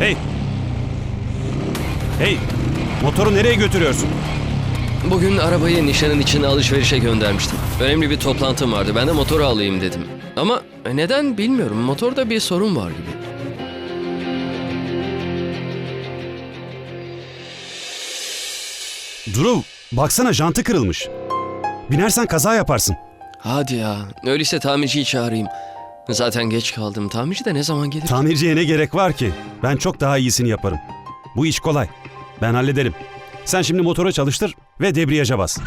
Hey! Hey! Motoru nereye götürüyorsun? Bugün arabayı nişanın için alışverişe göndermiştim. Önemli bir toplantım vardı. Ben de motoru alayım dedim. Ama neden bilmiyorum. Motorda bir sorun var gibi. Duru, baksana jantı kırılmış. Binersen kaza yaparsın. Hadi ya. Öyleyse tamirciyi çağırayım. Zaten geç kaldım. Tamirci de ne zaman gelir? Tamirciye ne gerek var ki? Ben çok daha iyisini yaparım. Bu iş kolay. Ben hallederim. Sen şimdi motoru çalıştır ve debriyaja bas.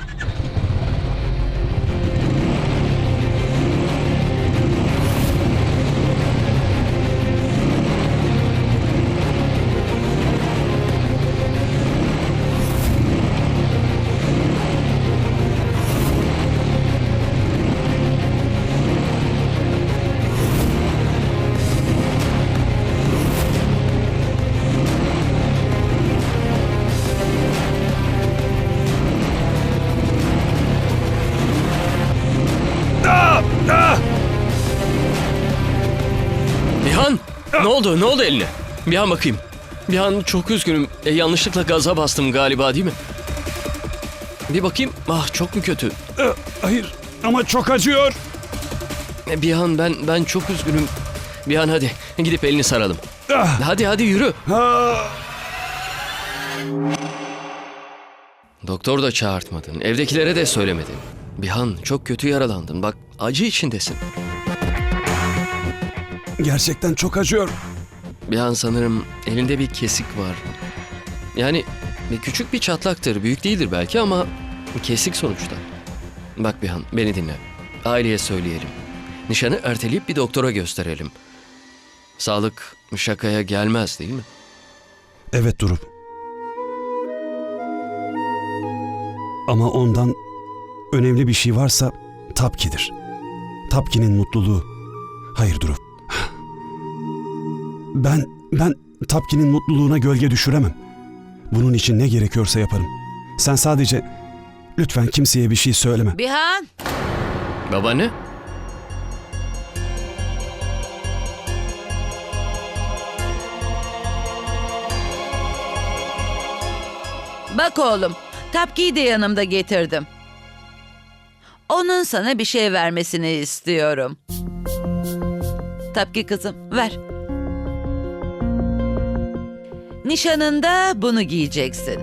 Ne oldu? Ne oldu eline? Bir an bakayım. Bir an çok üzgünüm. E, yanlışlıkla gaza bastım galiba değil mi? Bir bakayım. Ah çok mu kötü? Ee, Hayır ama çok acıyor. E, Bir an ben ben çok üzgünüm. Bir an hadi gidip elini saralım. Ah, Hadi hadi yürü. ah. Doktor da çağırtmadın. Evdekilere de söylemedin. Bihan çok kötü yaralandın. Bak acı içindesin. Gerçekten çok acıyor. Bihan sanırım elinde bir kesik var. Yani bir küçük bir çatlaktır. Büyük değildir belki ama kesik sonuçta. Bak Bihan beni dinle. Aileye söyleyelim. Nişanı erteleyip bir doktora gösterelim. Sağlık şakaya gelmez değil mi? Evet Duru. Ama ondan önemli bir şey varsa Tapki'dir. Tapki'nin mutluluğu. Hayır Duru. Ben, ben Tapki'nin mutluluğuna gölge düşüremem. Bunun için ne gerekiyorsa yaparım. Sen sadece lütfen kimseye bir şey söyleme. Bihan, Babaanne? bak oğlum. Tapkiyi de yanımda getirdim. Onun sana bir şey vermesini istiyorum. Tapki kızım, ver. Nişanında bunu giyeceksin.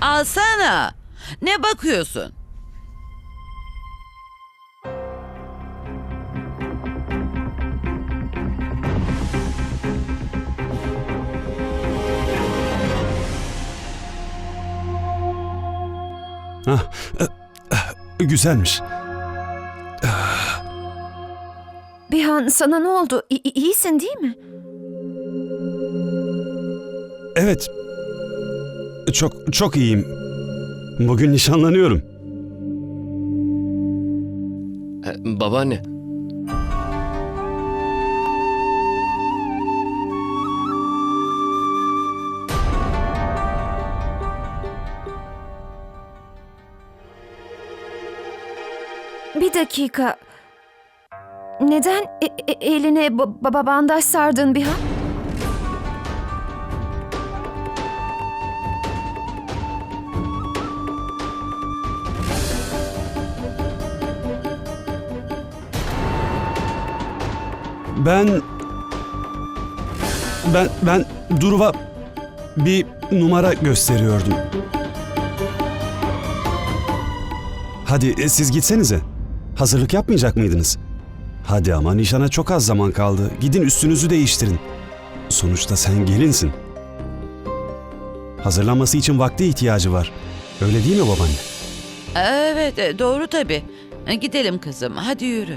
Alsana. Ne bakıyorsun? Ah, eh, eh, güzelmiş. Bihan sana ne oldu? İ- i- iyisin değil mi? Evet. Çok çok iyiyim. Bugün nişanlanıyorum. E, babaanne. Bir dakika. Neden e- e- eline ba- ba- bandaj sardın Bihan? Ben ben ben Duruv'a bir numara gösteriyordum. Hadi e, siz gitsenize. Hazırlık yapmayacak mıydınız? Hadi ama nişana çok az zaman kaldı. Gidin üstünüzü değiştirin. Sonuçta sen gelinsin. Hazırlanması için vakti ihtiyacı var. Öyle değil mi babaanne? Evet, e, doğru tabii. E, Gidelim kızım, hadi yürü.